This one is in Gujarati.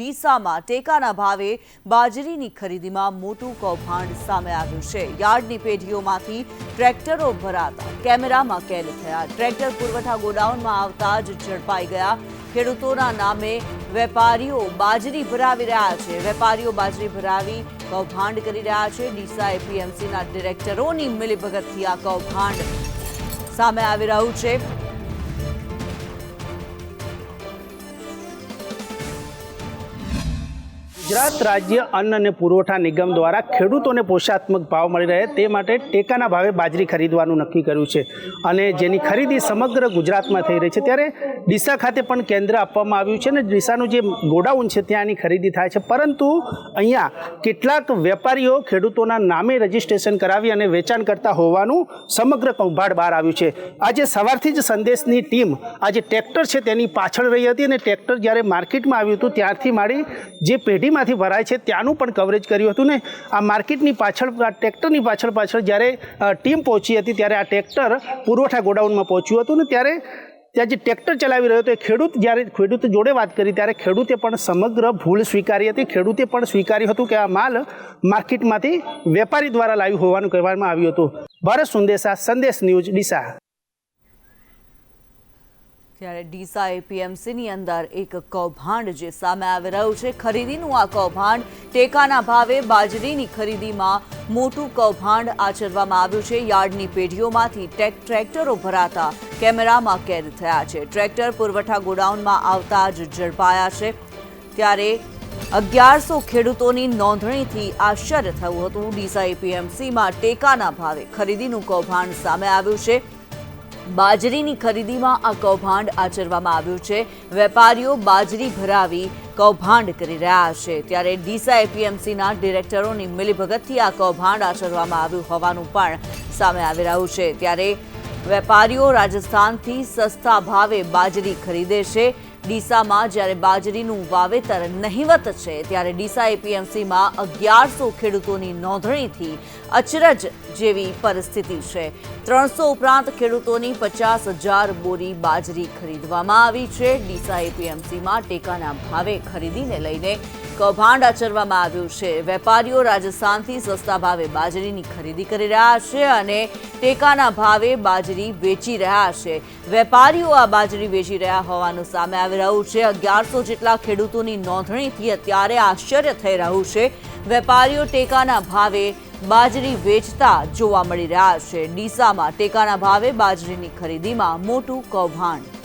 ડીસામાં ટેકાના ભાવે બાજરીની ખરીદીમાં મોટું કૌભાંડ સામે આવ્યું છે. યાર્ડની પેઢીઓમાંથી ટ્રેક્ટરો ભરાતા, કેમેરામાં કેદ થયા. ટ્રેક્ટર પુરવઠા ગોડાઉનમાં આવતા જ ઝડપાઈ ગયા. ખેડૂતોના નામે વેપારીઓ બાજરી ભરાવી રહ્યા છે. વેપારીઓ બાજરી ભરાવી કૌભાંડ કરી રહ્યા છે. ડીસા એપીએમસીના ડિરેક્ટરોની મિલીભગતથી આ કૌભાંડ સામે આવી રહ્યું છે. ગુજરાત રાજ્ય અન્ન અને પુરવઠા નિગમ દ્વારા ખેડૂતોને પોષાત્મક ભાવ મળી રહે તે માટે ટેકાના ભાવે બાજરી ખરીદવાનું નક્કી કર્યું છે અને જેની ખરીદી સમગ્ર ગુજરાતમાં થઈ રહી છે. ત્યારે ડીસા ખાતે પણ કેન્દ્ર આપવામાં આવ્યું છે અને ડીસાનું જે ગોડાઉન છે ત્યાંની ખરીદી થાય છે. પરંતુ અહીંયા કેટલાક વેપારીઓ ખેડૂતોના નામે રજીસ્ટ્રેશન કરાવી અને વેચાણ કરતા હોવાનું સમગ્ર કૌભાંડ બહાર આવ્યું છે. આજે સવારથી જ સંદેશની ટીમ આજે ટ્રેક્ટર છે તેની પાછળ રહી હતી અને ટ્રેક્ટર જ્યારે માર્કેટમાં આવ્યું હતું ત્યારથી મારી જે પેઢીમાંથી ભરાય છે, ત્યાંનું પણ કવરેજ કર્યું હતું ને. આ માર્કેટની પાછળ, આ ટ્રેક્ટરની પાછળ પાછળ જ્યારે ટીમ પહોંચી હતી, ત્યારે આ ટ્રેક્ટર પુરવઠા ગોડાઉનમાં પહોંચ્યું હતું ને, ત્યારે ત્યાં જે ટ્રેક્ટર ચલાવી રહ્યો હતો, એ ખેડૂત જ્યારે ખેડૂત જોડે વાત કરી, ત્યારે ખેડૂતે પણ સમગ્ર ભૂલ સ્વીકારી હતી. ખેડૂતે પણ સ્વીકાર્યું હતું કે આ માલ માર્કેટમાંથી વેપારી દ્વારા લાવ્યું હોવાનું કહેવામાં આવ્યું હતું. ભારત સંદેશા સંદેશ ન્યૂઝ, ડીસા. ત્યારે ડીસા એપીએમસીની અંદર એક કૌભાંડ જે સામે આવી રહ્યું છે. ખરીદીનું આ કૌભાંડ ટેકાના ભાવે બાજરીની ખરીદીમાં મોટું કૌભાંડ આચરવામાં આવ્યું છે. યાર્ડની પેઢીઓમાંથી ટેક ટ્રેક્ટરો ભરાતા કેમેરામાં કેદ થયા છે. ટ્રેક્ટર પુરવઠા ગોડાઉનમાં આવતા જ ઝડપાયા છે. ત્યારે અગિયારસો ખેડૂતોની નોંધણીથી આશ્ચર્ય થયું હતું. ડીસા એપીએમસીમાં ટેકાના ભાવે ખરીદીનું કૌભાંડ સામે આવ્યું છે. બાજરીની ખરીદીમાં આ કૌભાંડ આચરવામાં આવ્યું છે. વેપારીઓ બાજરી ભરાવી કૌભાંડ કરી રહ્યા છે. ત્યારે ડીસા એપીએમસીના ડિરેક્ટરોની મિલીભગતથી આ કૌભાંડ આચરવામાં આવ્યું હોવાનું પણ સામે આવી રહ્યું છે. ત્યારે વેપારીઓ રાજસ્થાનથી સસ્તા ભાવે બાજરી ખરીદે છે. ડીસામાં જ્યારે બાજરીનું વાવેતર નહિવત છે, ત્યારે ડીસા એપીએમસીમાં અગિયારસો ખેડૂતોની નોંધણીથી અચરજ જેવી પરિસ્થિતિ છે. ત્રણસો ઉપરાંત ખેડૂતોની પચાસ હજાર બોરી બાજરી ખરીદવામાં આવી છે. ડીસા એપીએમસીમાં ટેકાના ભાવે ખરીદીને લઈને કૌભાંડ આચરવામાં આવ્યું છે. વેપારીઓ રાજસ્થાનથી સસ્તા ભાવે બાજરીની ખરીદી કરી રહ્યા છે અને ટેકાના ભાવે બાજરી વેચી રહ્યા છે. વેપારીઓ આ બાજરી વેચી રહ્યા હોવાનું સામે આવી રહ્યું છે. અગિયારસો જેટલા ખેડૂતોની નોંધણીથી અત્યારે આશ્ચર્ય થઈ રહ્યું છે. વેપારીઓ ટેકાના ભાવે બાજરી વેચતા જોવા મળી રહ્યા છે. ડીસામાં ટેકાના ભાવે બાજરીની ખરીદીમાં મોટું કૌભાંડ